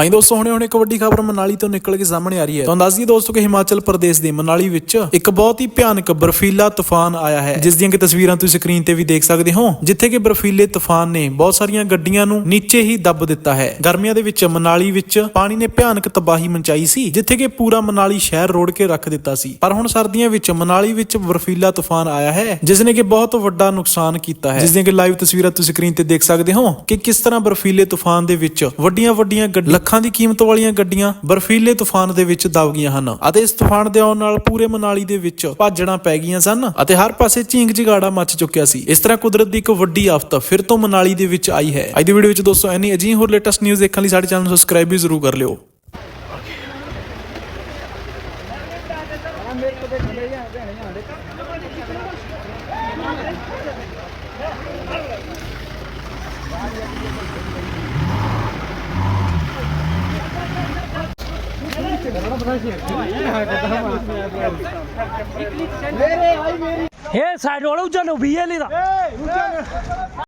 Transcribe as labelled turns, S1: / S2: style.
S1: ਹਾਂਜੀ ਦੋਸਤੋ ਹੁਣੇ ਹੁਣੇ ਇੱਕ ਵੱਡੀ ਖਬਰ ਮਨਾਲੀ ਤੋਂ ਨਿਕਲ ਕੇ ਸਾਹਮਣੇ ਆ ਰਹੀ ਹੈ। ਤੁਹਾਨੂੰ ਦੱਸ ਦਈਏ ਦੋਸਤੋ ਕਿ ਹਿਮਾਚਲ ਪ੍ਰਦੇਸ਼ ਦੇ ਮਨਾਲੀ ਵਿੱਚ ਇੱਕ ਬਹੁਤ ਹੀ ਭਿਆਨਕ ਬਰਫੀਲਾ ਤੂਫਾਨ ਆਇਆ ਹੈ, ਜਿਸ ਦੀਆਂ ਕਿ ਤਸਵੀਰਾਂ ਤੁਸੀਂ ਸਕਰੀਨ ਤੇ ਵੀ ਦੇਖ ਸਕਦੇ ਹੋ, ਜਿੱਥੇ ਕਿ ਬਰਫੀਲੇ ਤੂਫਾਨ ਨੇ ਬਹੁਤ ਸਾਰੀਆਂ ਗੱਡੀਆਂ ਨੂੰ ਨੀਚੇ ਹੀ ਦੱਬ ਦਿੱਤਾ ਹੈ। ਗਰਮੀਆਂ ਦੇ ਵਿੱਚ ਮਨਾਲੀ ਵਿੱਚ ਪਾਣੀ ਨੇ ਭਿਆਨਕ ਤਬਾਹੀ ਮਚਾਈ ਸੀ, ਜਿੱਥੇ ਕਿ ਪੂਰਾ ਮਨਾਲੀ ਸ਼ਹਿਰ ਰੋੜ ਕੇ ਰੱਖ ਦਿੱਤਾ ਸੀ। ਪਰ ਹੁਣ ਸਰਦੀਆਂ ਵਿੱਚ ਮਨਾਲੀ ਵਿੱਚ ਬਰਫੀਲਾ ਤੂਫਾਨ ਆਇਆ ਹੈ, ਜਿਸ ਨੇ ਕਿ ਬਹੁਤ ਵੱਡਾ ਨੁਕਸਾਨ ਕੀਤਾ ਹੈ। ਜਿਸ ਦੀਆਂ ਕਿ ਲਾਈਵ ਤਸਵੀਰਾਂ ਤੁਸੀਂ ਸਕਰੀਨ ਤੇ ਦੇਖ ਸਕਦੇ ਹੋ ਕਿ ਕਿਸ ਤਰ੍ਹਾਂ ਬਰਫੀਲੇ ਤੂਫਾਨ ਦੇ ਵਿੱਚ ਵੱਡੀਆਂ ਵੱਡੀਆਂ ਗੱਡੀ- ਲੱਖਾਂ ਦੀ ਕੀਮਤ ਵਾਲੀਆਂ ਗੱਡੀਆਂ ਬਰਫੀਲੇ ਤੂਫਾਨ ਦੇ ਵਿੱਚ ਦਬ ਗਈਆਂ ਹਨ ਅਤੇ ਇਸ ਤੂਫਾਨ ਦੇ ਆਉਣ ਨਾਲ ਪੂਰੇ ਮਨਾਲੀ ਦੇ ਵਿੱਚ ਭਾਜੜਾਂ ਪੈ ਗਈਆਂ ਸਨ ਅਤੇ ਹਰ ਪਾਸੇ ਝੀਂਗ ਝਗਾੜਾ ਮੱਚ ਚੁੱਕਿਆ ਸੀ। ਇਸ ਤਰ੍ਹਾਂ ਕੁਦਰਤ ਦੀ ਇੱਕ ਵੱਡੀ ਆਫਤ ਫਿਰ ਤੋਂ ਮਨਾਲੀ ਦੇ ਵਿੱਚ ਆਈ ਹੈ। ਅੱਜ ਦੀ ਵੀਡੀਓ ਵਿੱਚ ਦੋਸਤੋ ਐਨੀ ਅਜਿਹੀ ਹੋਰ ਲੇਟੈਸਟ ਨਿਊਜ਼ ਦੇਖਣ ਲਈ ਸਾਡੇ ਚੈਨਲ ਨੂੰ ਸਬਸਕ੍ਰਾਈਬ ਵੀ ਜ਼ਰੂਰ ਕਰ ਲਿਓ।
S2: हे ಹೇ ಸಾಯ್ಡ್ ಒಳಗೆ ಜನ ಬಿ ಎಲ್